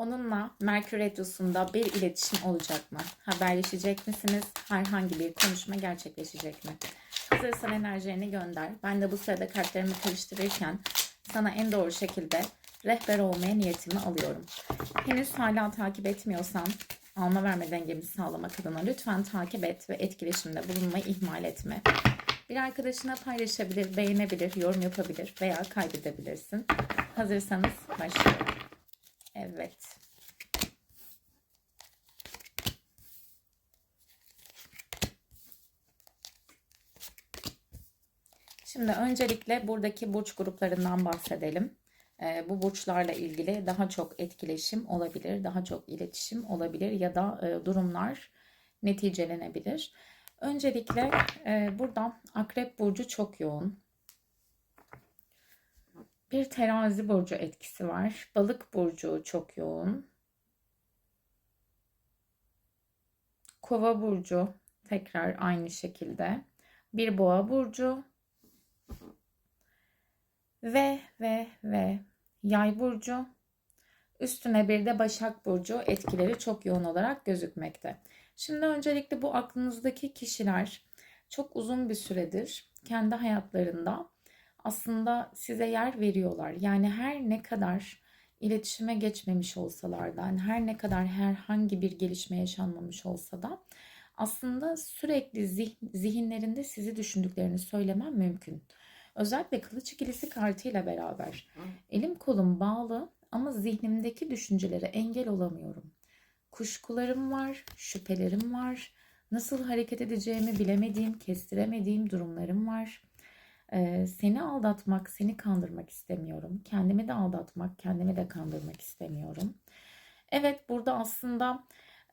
Onunla Merkür Retrosu'nda bir iletişim olacak mı? Haberleşecek misiniz? Herhangi bir konuşma gerçekleşecek mi? Hazırsan enerjilerini gönder. Ben de bu sırada kartlarımı karıştırırken sana en doğru şekilde rehber olmaya niyetimi alıyorum. Henüz hala takip etmiyorsan alma verme dengemizi sağlamak adına lütfen takip et ve etkileşimde bulunmayı ihmal etme. Bir arkadaşına paylaşabilir, beğenebilir, yorum yapabilir veya kaydedebilirsin. Hazırsanız başlıyorum. Evet. Şimdi öncelikle buradaki burç gruplarından bahsedelim. Ee, bu burçlarla ilgili daha çok etkileşim olabilir, daha çok iletişim olabilir ya da e, durumlar neticelenebilir. Öncelikle e, burada Akrep Burcu çok yoğun. Bir terazi burcu etkisi var. Balık burcu çok yoğun. Kova burcu tekrar aynı şekilde. Bir boğa burcu. Ve ve ve yay burcu. Üstüne bir de Başak Burcu etkileri çok yoğun olarak gözükmekte. Şimdi öncelikle bu aklınızdaki kişiler çok uzun bir süredir kendi hayatlarında aslında size yer veriyorlar. Yani her ne kadar iletişime geçmemiş olsalar da, yani her ne kadar herhangi bir gelişme yaşanmamış olsa da aslında sürekli zih, zihinlerinde sizi düşündüklerini söylemem mümkün. Özellikle kılıç ikilisi kartıyla beraber elim kolum bağlı ama zihnimdeki düşüncelere engel olamıyorum. Kuşkularım var, şüphelerim var, nasıl hareket edeceğimi bilemediğim, kestiremediğim durumlarım var. Ee, seni aldatmak, seni kandırmak istemiyorum. Kendimi de aldatmak, kendimi de kandırmak istemiyorum. Evet, burada aslında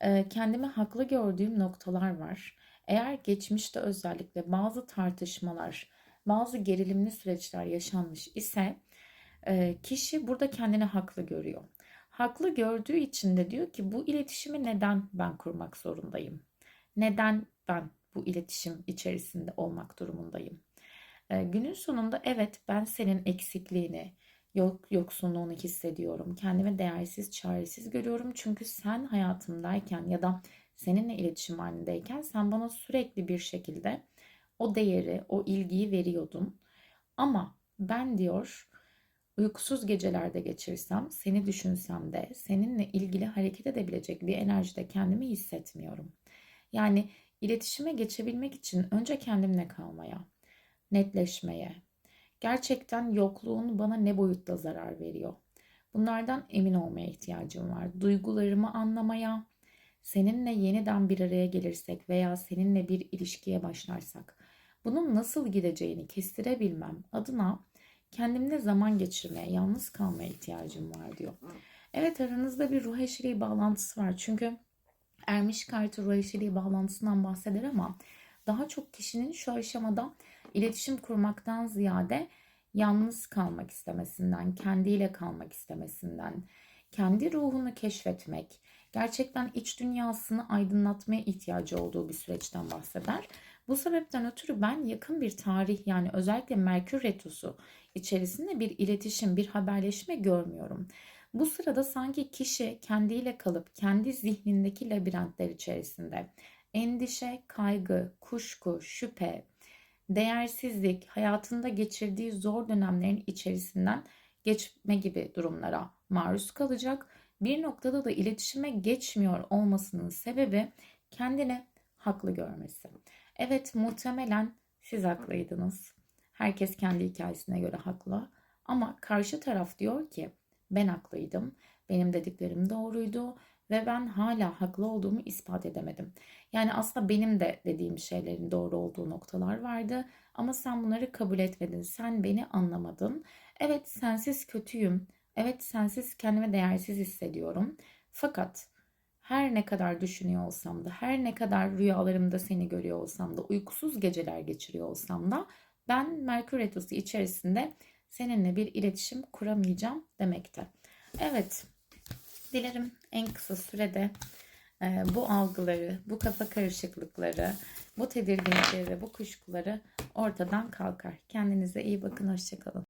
e, kendimi haklı gördüğüm noktalar var. Eğer geçmişte özellikle bazı tartışmalar, bazı gerilimli süreçler yaşanmış ise e, kişi burada kendini haklı görüyor. Haklı gördüğü için de diyor ki bu iletişimi neden ben kurmak zorundayım? Neden ben bu iletişim içerisinde olmak durumundayım? Günün sonunda evet ben senin eksikliğini, yok yoksunluğunu hissediyorum. Kendimi değersiz, çaresiz görüyorum. Çünkü sen hayatımdayken ya da seninle iletişim halindeyken sen bana sürekli bir şekilde o değeri, o ilgiyi veriyordun. Ama ben diyor uykusuz gecelerde geçirsem, seni düşünsem de seninle ilgili hareket edebilecek bir enerjide kendimi hissetmiyorum. Yani iletişime geçebilmek için önce kendimle kalmaya, netleşmeye, gerçekten yokluğun bana ne boyutta zarar veriyor. Bunlardan emin olmaya ihtiyacım var. Duygularımı anlamaya, seninle yeniden bir araya gelirsek veya seninle bir ilişkiye başlarsak bunun nasıl gideceğini kestirebilmem adına kendimle zaman geçirmeye, yalnız kalmaya ihtiyacım var diyor. Evet aranızda bir ruh eşliği bağlantısı var. Çünkü ermiş kartı ruh eşliği bağlantısından bahseder ama daha çok kişinin şu aşamada iletişim kurmaktan ziyade yalnız kalmak istemesinden, kendiyle kalmak istemesinden, kendi ruhunu keşfetmek, gerçekten iç dünyasını aydınlatmaya ihtiyacı olduğu bir süreçten bahseder. Bu sebepten ötürü ben yakın bir tarih yani özellikle Merkür Retrosu içerisinde bir iletişim, bir haberleşme görmüyorum. Bu sırada sanki kişi kendiyle kalıp kendi zihnindeki labirentler içerisinde endişe, kaygı, kuşku, şüphe, değersizlik, hayatında geçirdiği zor dönemlerin içerisinden geçme gibi durumlara maruz kalacak. Bir noktada da iletişime geçmiyor olmasının sebebi kendini haklı görmesi. Evet muhtemelen siz haklıydınız. Herkes kendi hikayesine göre haklı. Ama karşı taraf diyor ki ben haklıydım. Benim dediklerim doğruydu ve ben hala haklı olduğumu ispat edemedim. Yani aslında benim de dediğim şeylerin doğru olduğu noktalar vardı ama sen bunları kabul etmedin. Sen beni anlamadın. Evet sensiz kötüyüm. Evet sensiz kendimi değersiz hissediyorum. Fakat her ne kadar düşünüyor olsam da, her ne kadar rüyalarımda seni görüyor olsam da, uykusuz geceler geçiriyor olsam da ben Merkür Retrosu içerisinde seninle bir iletişim kuramayacağım demekte. Evet, dilerim en kısa sürede e, bu algıları, bu kafa karışıklıkları, bu tedirginlikleri ve bu kuşkuları ortadan kalkar. Kendinize iyi bakın, hoşçakalın.